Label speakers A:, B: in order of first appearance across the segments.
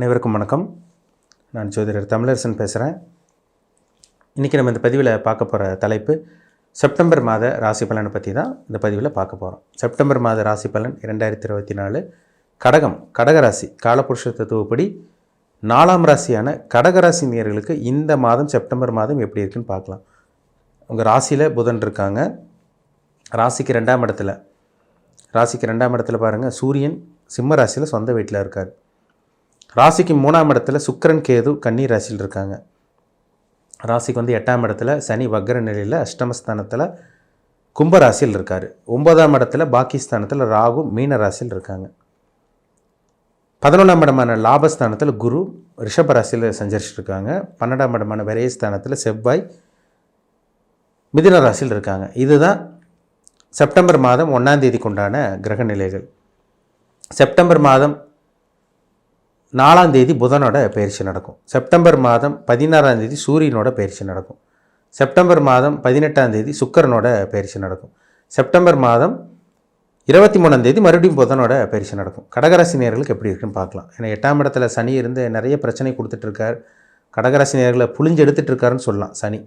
A: அனைவருக்கும் வணக்கம். நான் ஜோதிடர் தமிழரசன் பேசுகிறேன் இன்றைக்கி நம்ம இந்த பதிவில் பார்க்க போகிற தலைப்பு செப்டம்பர் மாத ராசி பலனை பற்றி தான் இந்த பதிவில் பார்க்க போகிறோம் செப்டம்பர் மாத ராசி பலன் இரண்டாயிரத்தி இருபத்தி நாலு. கடகம் கடகராசி காலபுருஷ தத்துவப்படி நாலாம் ராசியான கடகராசி நேர்களுக்கு இந்த மாதம் செப்டம்பர் மாதம் எப்படி இருக்குன்னு பார்க்கலாம். உங்கள் ராசியில் புதன் இருக்காங்க. ராசிக்கு ரெண்டாம் இடத்துல ராசிக்கு ரெண்டாம் இடத்துல பாருங்கள் சூரியன் சிம்ம ராசியில் சொந்த வீட்டில் இருக்கார். ராசிக்கு மூணாம் இடத்துல சுக்கரன் கேது கன்னி ராசியில் இருக்காங்க. ராசிக்கு வந்து எட்டாம் இடத்துல சனி வக்ர நிலையில் அஷ்டமஸ்தானத்தில் கும்பராசியில் இருக்கார். ஒன்பதாம் இடத்துல பாகிஸ்தானத்தில் ராகு மீன ராசியில் இருக்காங்க. பதினொன்றாம் இடமான லாபஸ்தானத்தில் குரு ரிஷப ராசியில் சஞ்சரிச்சுட்டு இருக்காங்க. பன்னெண்டாம் இடமான விரயஸ்தானத்தில் செவ்வாய் மிதின ராசியில் இருக்காங்க. இதுதான் செப்டம்பர் மாதம் ஒன்றாம் தேதிக்குண்டான கிரக நிலைகள் செப்டம்பர் மாதம் நாலாம் தேதி புதனோட பயிற்சி நடக்கும். செப்டம்பர் மாதம் பதினாறாம் தேதி சூரியனோட பயிற்சி நடக்கும். செப்டம்பர் மாதம் பதினெட்டாம் தேதி சுக்கரனோட பயிற்சி நடக்கும். செப்டம்பர் மாதம் இருபத்தி மூணாம் தேதி மறுபடியும் புதனோட பயிற்சி நடக்கும். கடகராசி நேர்களுக்கு எப்படி இருக்குன்னு பார்க்கலாம். ஏன்னா எட்டாம் இடத்துல சனி இருந்து நிறைய பிரச்சனை கொடுத்துட்ருக்கார். கடகராசி நேர்களை புளிஞ்சு எடுத்துட்டு இருக்காருன்னு சொல்லலாம் சனி.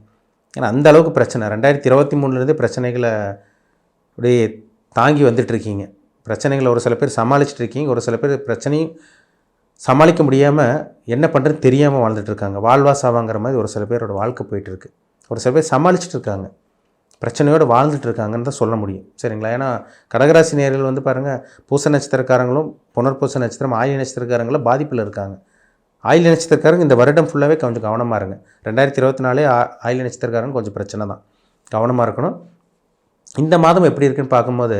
A: ஏன்னா அந்த அளவுக்கு பிரச்சனை. ரெண்டாயிரத்தி இருபத்தி மூணுலேருந்து பிரச்சனைகளை அப்படியே தாங்கி வந்துட்டு இருக்கீங்க பிரச்சனைகளை ஒரு சில பேர் சமாளிச்சுட்டு இருக்கீங்க ஒரு சில பேர் பிரச்சனையும் சமாளிக்க முடியாமல் என்ன பண்ணுறதுன்னு தெரியாமல் வாழ்ந்துட்டுருக்காங்க வாழ்வா சாவாங்கிற மாதிரி ஒரு சில பேரோட வாழ்க்கை போயிட்டுருக்கு ஒரு சில பேர் சமாளிச்சுட்டு இருக்காங்க. பிரச்சனையோடு வாழ்ந்துட்டு இருக்காங்கன்னு தான் சொல்ல முடியும். சரிங்களா? ஏன்னா கடகராசி நேர்கள் வந்து பாருங்கள் பூச நட்சத்திரக்காரங்களும் புனர்பூச நட்சத்திரம் ஆயில் நட்சத்திரக்காரங்களும் பாதிப்பில் இருக்காங்க. ஆயுள் நட்சத்திரக்காரங்க இந்த வருடம் ஃபுல்லாகவே கொஞ்சம் கவனமாக இருங்க. ரெண்டாயிரத்தி இருபத்தி நாலே ஆயுள் நட்சத்திரக்காரங்க கொஞ்சம் பிரச்சனை தான். கவனமாக இருக்கணும். இந்த மாதம் எப்படி இருக்குன்னு பார்க்கும்போது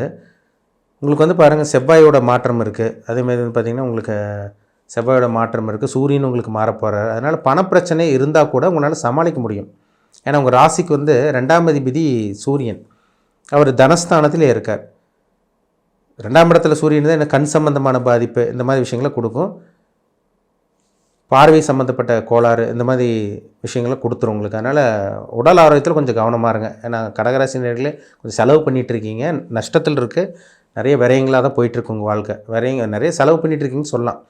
A: உங்களுக்கு வந்து பாருங்கள் செவ்வாயோட மாற்றம் இருக்குது அதேமாதிரி வந்து பார்த்திங்கன்னா உங்களுக்கு செவ்வாயோட மாற்றம் இருக்குது சூரியன் உங்களுக்கு மாறப்போகிறார் அதனால் பணப்பிரச்சனை இருந்தால் கூட உங்களால் சமாளிக்க முடியும். ஏன்னா உங்கள் ராசிக்கு வந்து ரெண்டாம் அதிபதி சூரியன். அவர் தனஸ்தானத்திலே இருக்கார். ரெண்டாம் இடத்துல சூரியன் தான் கண் சம்பந்தமான பாதிப்பு இந்த மாதிரி விஷயங்களை கொடுக்கும். பார்வை சம்மந்தப்பட்ட கோளாறு இந்த மாதிரி விஷயங்களை கொடுத்துரும் உங்களுக்கு. அதனால் உடல் ஆரோக்கியத்தில் கொஞ்சம் கவனமாக இருங்க. ஏன்னா கடகராசினியர்களே கொஞ்சம் செலவு பண்ணிகிட்டு இருக்கீங்க. நஷ்டத்தில் இருக்குது நிறைய விரயங்களாக தான் போயிட்டுருக்கு உங்கள் வாழ்க்கை. விரயங்க நிறைய செலவு பண்ணிகிட்டு இருக்கீங்கன்னு சொல்லலாம்.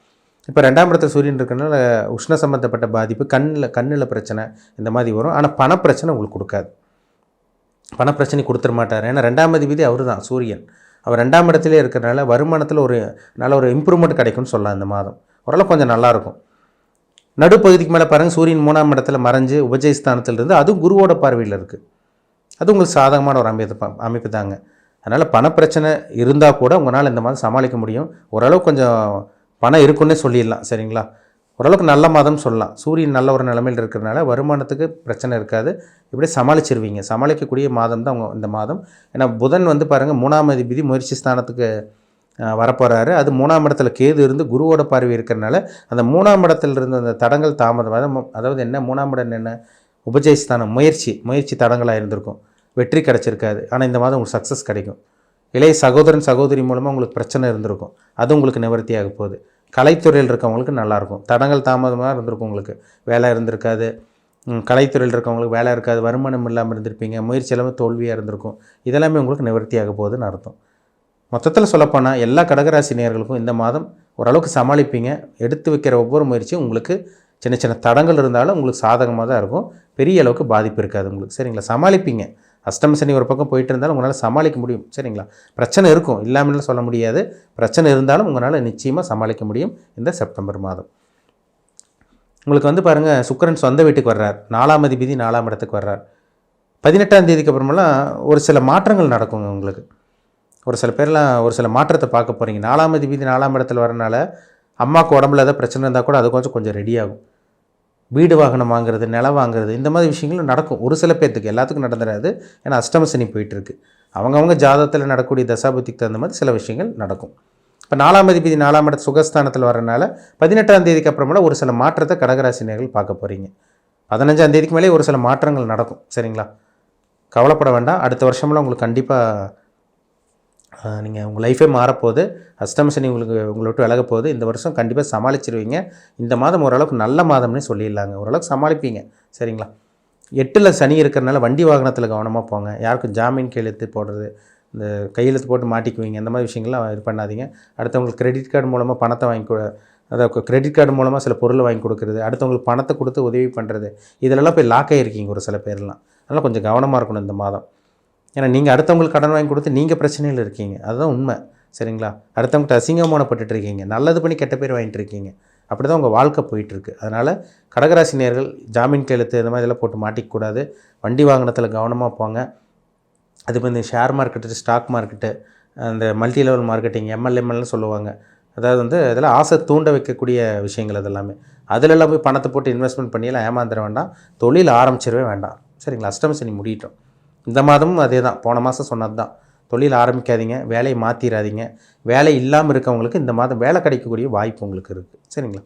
A: இப்போ ரெண்டாம் இடத்துல சூரியன் இருக்கிறனால உஷ்ண சம்மந்தப்பட்ட பாதிப்பு கண்ணில் கண்ணில் பிரச்சனை இந்த மாதிரி வரும். ஆனால் பணப்பிரச்சனை உங்களுக்கு கொடுக்காது. பணப்பிரச்சனை கொடுத்துட மாட்டார். ஏன்னா ரெண்டாம் அதிபதி அவர் தான் சூரியன். அவர் ரெண்டாம் இடத்துலேயே இருக்கிறனால வருமானத்தில் ஒரு நல்ல ஒரு இம்ப்ரூவ்மெண்ட் கிடைக்கும்னு சொல்லலாம் இந்த மாதம். ஓரளவு கொஞ்சம் நல்லாயிருக்கும். நடுப்பகுதிக்கு மேலே பாருங்கள் சூரியன் மூணாம் இடத்துல மறைஞ்சு உபஜயஸ்தானத்தில் இருந்து அதுவும் குருவோட பார்வையில் இருக்குது அது உங்களுக்கு சாதகமான ஒரு அமைப்பு அமைப்பு தாங்க. அதனால் பணப்பிரச்சனை இருந்தால் கூட உங்களால் இந்த மாதம் சமாளிக்க முடியும். ஓரளவு கொஞ்சம் பணம் இருக்குன்னே சொல்லிடலாம் சரிங்களா? ஓரளவுக்கு நல்ல மாதம் சொல்லலாம். சூரியன் நல்ல ஒரு நிலமையில் இருக்கிறனால வருமானத்துக்கு பிரச்சனை இருக்காது. இப்படியே சமாளிச்சிருவீங்க. சமாளிக்கக்கூடிய மாதம் தான் உங்க இந்த மாதம். ஏன்னா புதன் வந்து பாருங்கள் மூணாம் அதிபதி முயற்சி ஸ்தானத்துக்கு வரப்போகிறாரு அது மூணாம் இடத்துல கேது இருந்து குருவோட பார்வை இருக்கிறனால அந்த மூணாம் இடத்துல இருந்த அந்த தடங்கள் தாமதம். அதாவது என்ன? மூணாம் இடம் என்ன? உபஜயஸ்தானம் முயற்சி. முயற்சி தடங்களாக இருந்திருக்கும். வெற்றி கிடச்சிருக்காது. ஆனால் இந்த மாதம் உங்களுக்கு சக்ஸஸ் கிடைக்கும். இளைய சகோதரன் சகோதரி மூலமாக உங்களுக்கு பிரச்சனை இருந்திருக்கும். அது உங்களுக்கு நிவர்த்தியாக போகுது. கலைத்துறையில் இருக்கவங்களுக்கு நல்லாயிருக்கும். தடங்கள் தாமதமாக இருந்திருக்கும் உங்களுக்கு. வேலை இருந்திருக்காது. கலைத்துறையில் இருக்கவங்களுக்கு வேலை இருக்காது. வருமானம் இல்லாமல் இருந்திருப்பீங்க. முயற்சி இல்லாமல் தோல்வியாக இருந்திருக்கும். இதெல்லாமே உங்களுக்கு நிவர்த்தியாக போகுதுன்னு அர்த்தம். மொத்தத்தில் சொல்லப்போனால் எல்லா கடகராசி நேர்களுக்கும் இந்த மாதம் ஓரளவுக்கு சமாளிப்பீங்க. எடுத்து வைக்கிற ஒவ்வொரு முயற்சியும் உங்களுக்கு சின்ன சின்ன தடங்கள் இருந்தாலும் உங்களுக்கு சாதகமாக தான் இருக்கும். பெரிய அளவுக்கு பாதிப்பு இருக்காது உங்களுக்கு. சரிங்களா? சமாளிப்பீங்க. அஷ்டம சனி ஒரு பக்கம் போயிட்டு இருந்தாலும் உங்களால் சமாளிக்க முடியும். சரிங்களா? பிரச்சனை இருக்கும். இல்லாமல் சொல்ல முடியாது. பிரச்சனை இருந்தாலும் உங்களால் நிச்சயமாக சமாளிக்க முடியும் இந்த செப்டம்பர் மாதம். உங்களுக்கு வந்து பாருங்கள் சுக்கரன் சொந்த வீட்டுக்கு வர்றார். நாலாம் அதிபதி நாலாம் இடத்துக்கு வர்றார். பதினெட்டாம் தேதிக்கு அப்புறமெல்லாம் ஒரு சில மாற்றங்கள் நடக்குங்க உங்களுக்கு. ஒரு சில பேர்லாம் ஒரு சில மாற்றத்தை பார்க்க போகிறீங்க நாலாம் அதிபதி நாலாம் இடத்துல வரனால அம்மாவுக்கு உடம்புல ஏதாவது பிரச்சனை இருந்தால் கூட அது கொஞ்சம் கொஞ்சம் ரெடி ஆகும். வீடு வாகனம் வாங்குறது நிலம் வாங்குறது இந்த மாதிரி விஷயங்களும் நடக்கும். ஒரு சில பேர்த்துக்கு எல்லாத்துக்கும் நடந்துடாது ஏன்னா அஷ்டம சனி அவங்கவுங்க ஜாதகத்தில் நடக்கக்கூடிய தசாபுத்திக்கு தகுந்த மாதிரி சில விஷயங்கள் நடக்கும். இப்போ நாலாம் அதிபதி நாலாம் இடத்து சுகஸ்தானத்தில் வரனால பதினெட்டாம் தேதிக்கு அப்புறமேல ஒரு சில மாற்றத்தை கடகராசினியர்கள் பார்க்க போகிறீங்க பதினஞ்சாம் தேதிக்கு மேலே ஒரு சில மாற்றங்கள் நடக்கும். சரிங்களா? கவலைப்பட வேண்டாம். அடுத்த வருஷமெல்லாம் உங்களுக்கு கண்டிப்பாக நீங்கள் உங்கள் லைஃபே மாறப்போகுது. அஷ்டம சனி உங்களுக்கு உங்களை விட்டு விலக போகுது. இந்த வருஷம் கண்டிப்பாக சமாளிச்சிருவீங்க. இந்த மாதம் ஓரளவுக்கு நல்ல மாதம்னே சொல்லிடலாங்க. ஓரளவுக்கு சமாளிப்பீங்க. சரிங்களா? எட்டில் சனி இருக்கிறனால வண்டி வாகனத்தில் கவனமாக போங்க. யாருக்கும் ஜாமீன் கையெழுத்து போடுறது இந்த கையெழுத்து போட்டு மாட்டிக்குவீங்க. இந்த மாதிரி விஷயங்கள்லாம் இது பண்ணாதீங்க. அடுத்தவங்களுக்கு கிரெடிட் கார்டு மூலமாக பணத்தை வாங்கி அதாவது கிரெடிட் கார்டு மூலமாக சில பொருள் வாங்கி கொடுக்குறது அடுத்தவங்களுக்கு பணத்தை கொடுத்து உதவி பண்ணுறது இதிலெல்லாம் போய் லாக் ஆகிருக்கீங்க ஒரு சில பேர்லாம். அதனால் கொஞ்சம் கவனமாக இருக்கணும் இந்த மாதம். ஏன்னா நீங்கள் அடுத்தவங்களுக்கு கடன் வாங்கி கொடுத்து நீங்கள் பிரச்சனையில் இருக்கீங்க. அதுதான் உண்மை. சரிங்களா? அடுத்தவங்கள்ட்ட அசிங்கமானப்பட்டு இருக்கீங்க. நல்லது பண்ணி கெட்ட பேர் வாங்கிட்டு இருக்கீங்க. அப்படி தான் உங்கள் வாழ்க்கை போயிட்டுருக்கு. அதனால் கடகராசி நேர்கள் ஜாமீன் கையெழுத்து இந்த மாதிரி இதெல்லாம் போட்டு மாட்டிக்கக்கூடாது. வண்டி வாகனத்தில் கவனமாக போங்க. அது வந்து ஷேர் மார்க்கெட்டு ஸ்டாக் மார்க்கெட்டு அந்த மல்டி லெவல் மார்க்கெட்டிங் எம்எல்எம்எல்னு சொல்லுவாங்க. அதாவது வந்து இதெல்லாம் ஆசை தூண்ட வைக்கக்கூடிய விஷயங்கள் அதெல்லாமே. அதிலெல்லாம் போய் பணத்தை போட்டு இன்வெஸ்ட்மெண்ட் பண்ணியெல்லாம் ஏமாந்துட வேண்டாம். தொழில் ஆரம்பிச்சிடவே வேண்டாம். சரிங்களா? அஷ்டமசனி முடியட்டும். இந்த மாதமும் அதே தான் போன மாதம் சொன்னது தான் தொழில் ஆரம்பிக்காதீங்க வேலையை மாற்றிடாதீங்க வேலை இல்லாமல் இருக்கவங்களுக்கு இந்த மாதம் வேலை கிடைக்கக்கூடிய வாய்ப்பு உங்களுக்கு இருக்குது சரிங்களா?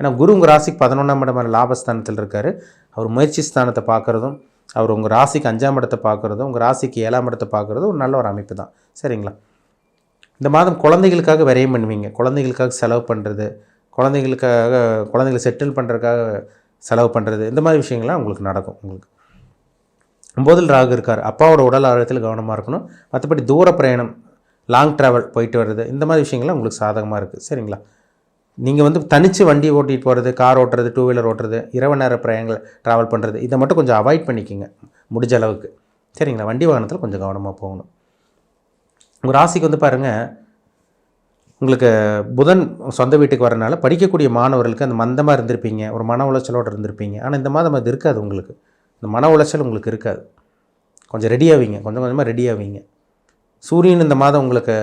A: ஏன்னா குரு உங்கள் ராசிக்கு பதினொன்றாம் இடம் லாபஸ்தானத்தில் இருக்கார். அவர் முயற்சி ஸ்தானத்தை பார்க்குறதும் அவர் உங்கள் ராசிக்கு அஞ்சாம் இடத்தை பார்க்குறதும் உங்கள் ராசிக்கு ஏழாம் இடத்தை பார்க்குறதும் ஒரு நல்ல ஒரு அமைப்பு தான். சரிங்களா? இந்த மாதம் குழந்தைகளுக்காக விரயம் பண்ணுவீங்க. குழந்தைகளுக்காக செலவு பண்ணுறது குழந்தைகளுக்காக குழந்தைகளை செட்டில் பண்ணுறதுக்காக செலவு பண்ணுறது இந்த மாதிரி விஷயங்கள்லாம் உங்களுக்கு நடக்கும் உங்களுக்கு. ஒம்போதில் ராகு இருக்கார். அப்பாவோட உடல் ஆரோக்கியத்தில் கவனமாக இருக்கணும். மற்றபடி தூர பிரயாணம் லாங் ட்ராவல் போயிட்டு வர்றது இந்த மாதிரி விஷயங்கள்லாம் உங்களுக்கு சாதகமாக இருக்குது சரிங்களா? நீங்கள் வந்து தனித்து வண்டி ஓட்டிகிட்டு போகிறது கார் ஓட்டுறது டூ வீலர் ஓட்டுறது இரவு நேர பிரயாணங்கள் ட்ராவல் பண்ணுறது இதை மட்டும் கொஞ்சம் அவாய்ட் பண்ணிக்கோங்க. முடிஞ்ச அளவுக்கு. சரிங்களா? வண்டி வாகனத்தில் கொஞ்சம் கவனமாக போகணும். உங்கள் ராசிக்கு வந்து பாருங்கள் உங்களுக்கு புதன் சொந்த வீட்டுக்கு வரனால படிக்கக்கூடிய மாணவர்களுக்கு அந்த மந்தமாக இருந்திருப்பீங்க. ஒரு மன உளைச்சலோடு இருந்திருப்பீங்க. ஆனால் இந்த மாதம் அது இருக்காது உங்களுக்கு. இந்த மன உளைச்சல் உங்களுக்கு இருக்காது. கொஞ்சம் ரெடியாவீங்க கொஞ்சம் கொஞ்சமாக ரெடி ஆவீங்க. சூரியன் இந்த மாதம் உங்களுக்கு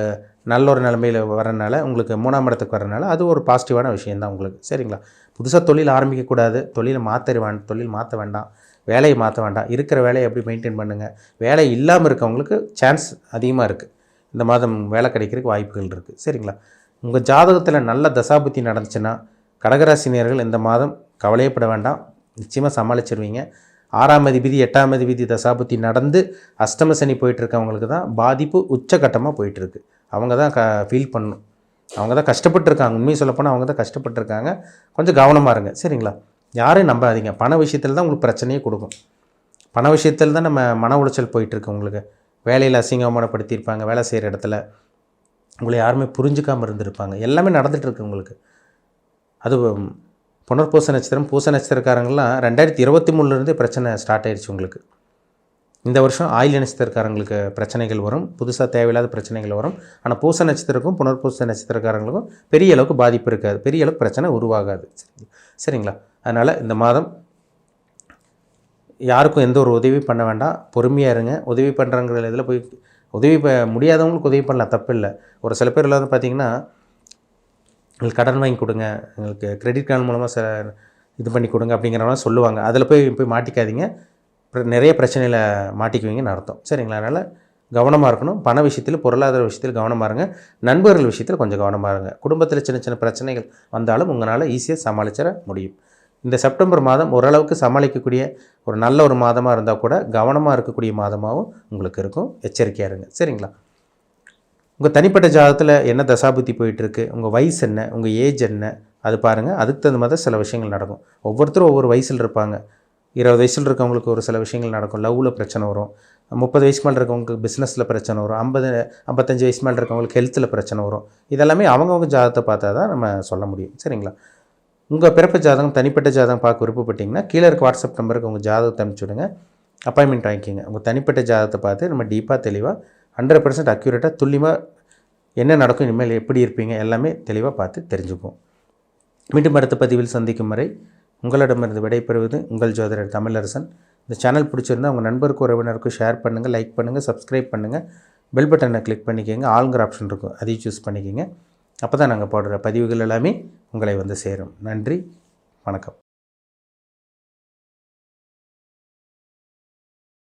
A: நல்ல ஒரு நிலமையில் வரனால உங்களுக்கு மூணாம் இடத்துக்கு வரனால அது ஒரு பாசிட்டிவான விஷயந்தான் உங்களுக்கு. சரிங்களா? புதுசாக தொழில் ஆரம்பிக்கக்கூடாது. தொழிலை மாற்ற வேண்டாம் தொழில் மாற்ற வேண்டாம். வேலையை மாற்ற வேண்டாம். இருக்கிற வேலையை எப்படி மெயின்டைன் பண்ணுங்கள் வேலை இல்லாமல் இருக்கவங்களுக்கு சான்ஸ் அதிகமாக இருக்குது இந்த மாதம் வேலை கிடைக்கிறதுக்கு வாய்ப்புகள் இருக்குது சரிங்களா? உங்கள் ஜாதகத்தில் நல்ல தசாபுத்தி நடந்துச்சுன்னா கடகராசினியர்கள் இந்த மாதம் கவலையப்பட வேண்டாம். நிச்சயமாக சமாளிச்சிருவீங்க. ஆறாம் அதிபதி எட்டாம் அதிபதி தசாபுத்தி நடந்து அஷ்டம சனி போயிட்டுருக்கவங்களுக்கு தான் பாதிப்பு உச்சகட்டமாக போயிட்டுருக்கு. அவங்க தான் க ஃபீல் பண்ணணும். அவங்க தான் கஷ்டப்பட்டுருக்காங்க. உண்மையை சொல்லப்போனால் அவங்க தான் கஷ்டப்பட்டுருக்காங்க. கொஞ்சம் கவனமாக இருங்க. சரிங்களா? யாரையும் நம்பாதீங்க. பண விஷயத்தில் தான் உங்களுக்கு பிரச்சனையே கொடுக்கும். பண விஷயத்தில் தான் நம்ம மன உளைச்சல் போயிட்டுருக்கு உங்களுக்கு. வேலையில் அசிங்கமானப்படுத்தியிருப்பாங்க. வேலை செய்கிற இடத்துல. உங்களை யாருமே புரிஞ்சுக்காமல் இருந்திருப்பாங்க. எல்லாமே நடந்துகிட்ருக்கு உங்களுக்கு. அது புனர்பூச நட்சத்திரம் பூச நட்சத்திரக்காரங்களாம் ரெண்டாயிரத்தி இருபத்தி மூணுலேருந்தே பிரச்சனை ஸ்டார்ட் ஆயிடுச்சு உங்களுக்கு. இந்த வருஷம் ஆயில் நட்சத்திரக்காரங்களுக்கு பிரச்சனைகள் வரும் புதுசாக தேவையில்லாத பிரச்சனைகள் வரும். ஆனால் பூச நட்சத்திரக்கும் புனர்பூச நட்சத்திரக்காரங்களுக்கும் பெரிய அளவுக்கு பாதிப்பு இருக்காது. பெரிய அளவுக்கு பிரச்சனை உருவாகாது. சரிங்களா? அதனால் இந்த மாதம் யாருக்கும் எந்த ஒரு உதவி பண்ண வேண்டாம். பொறுமையாக இருங்க. உதவி பண்ணுறங்கிற இதில் போய் உதவி ப முடியாதவங்களுக்கு உதவி பண்ணலாம். தப்பு இல்லை ஒரு சில பேர் வந்து பார்த்திங்கன்னா எங்களுக்கு கடன் வாங்கி கொடுங்க. எங்களுக்கு கிரெடிட் கார்டு மூலமாக ச இது பண்ணி கொடுங்க அப்படிங்கிறவங்க சொல்லுவாங்க. அதில் போய் போய் மாட்டிக்காதீங்க. நிறைய பிரச்சனையில் மாட்டிக்குவீங்கன்னு அர்த்தம். சரிங்களா? அதனால் கவனமாக இருக்கணும். பண விஷயத்தில் பொருளாதார விஷயத்தில் கவனமாக இருங்க. நண்பர்கள் விஷயத்தில் கொஞ்சம் கவனமாக இருங்க. குடும்பத்தில் சின்ன சின்ன பிரச்சனைகள் வந்தாலும் உங்களால் ஈஸியாக சமாளிச்சிட முடியும். இந்த செப்டம்பர் மாதம் ஓரளவுக்கு சமாளிக்கக்கூடிய ஒரு நல்ல ஒரு மாதமாக இருந்தால் கூட கவனமாக இருக்கக்கூடிய மாதமாகவும் உங்களுக்கு இருக்கும். எச்சரிக்கையாக இருங்க. சரிங்களா? உங்கள் தனிப்பட்ட ஜாதகத்தில் என்ன தசாபுத்தி போயிட்டுருக்கு? உங்கள் வயசு என்ன? உங்கள் ஏஜ் என்ன? அது பாருங்கள் அதுக்கு தகுந்த மாதிரி சில விஷயங்கள் நடக்கும். ஒவ்வொருத்தரும் ஒவ்வொரு வயசில் இருப்பாங்க. இருபது வயசில் இருக்கவங்களுக்கு ஒரு சில விஷயங்கள் நடக்கும். லவ்வில் பிரச்சனை வரும். முப்பது வயசு மேலே இருக்கவங்களுக்கு பிஸ்னஸில் பிரச்சனை வரும். ஐம்பது ஐம்பத்தஞ்சு வயசு மேலே இருக்கவங்களுக்கு ஹெல்த்தில் பிரச்சனை வரும். இதெல்லாமே அவங்கவுங்க ஜாதகத்தை பார்த்தா தான் நம்ம சொல்ல முடியும். சரிங்களா? உங்கள் பிறப்பு ஜாதகம் தனிப்பட்ட ஜாதகம் பார்க்க விருப்பப்பட்டிங்கன்னா கீழே இருக்க வாட்ஸ்அப் நம்பருக்கு உங்கள் ஜாதகத்தை அனுப்பிச்சுடுங்க அப்பாயின்மெண்ட் வாங்கிக்கிங்க. உங்கள் தனிப்பட்ட ஜாதகத்தை பார்த்து நம்ம டீப்பாக தெளிவாக ஹண்ட்ரட் பர்சன்ட் அக்யூரேட்டாக துல்லியமாக என்ன நடக்கும் இனிமேல் எப்படி இருப்பீங்க எல்லாமே தெளிவாக பார்த்து தெரிஞ்சுப்போம். மீண்டும் அடுத்த பதிவில் சந்திக்கும் வரை உங்களிடமிருந்து விடைபெறுவது உங்கள் ஜோதிடர் தமிழரசன். இந்த சேனல் பிடிச்சிருந்தால் உங்கள் நண்பருக்கு உறவினருக்கும் ஷேர் பண்ணுங்கள் லைக் பண்ணுங்கள் சப்ஸ்கிரைப் பண்ணுங்கள் பெல் பட்டனை கிளிக் பண்ணிக்கோங்க ஆளுங்கிற ஆப்ஷன் இருக்கும் அதையும் சூஸ் பண்ணிக்கோங்க. அப்போ தான் நாங்கள் போடுற பதிவுகள் எல்லாமே உங்களை வந்து சேரும். நன்றி வணக்கம்.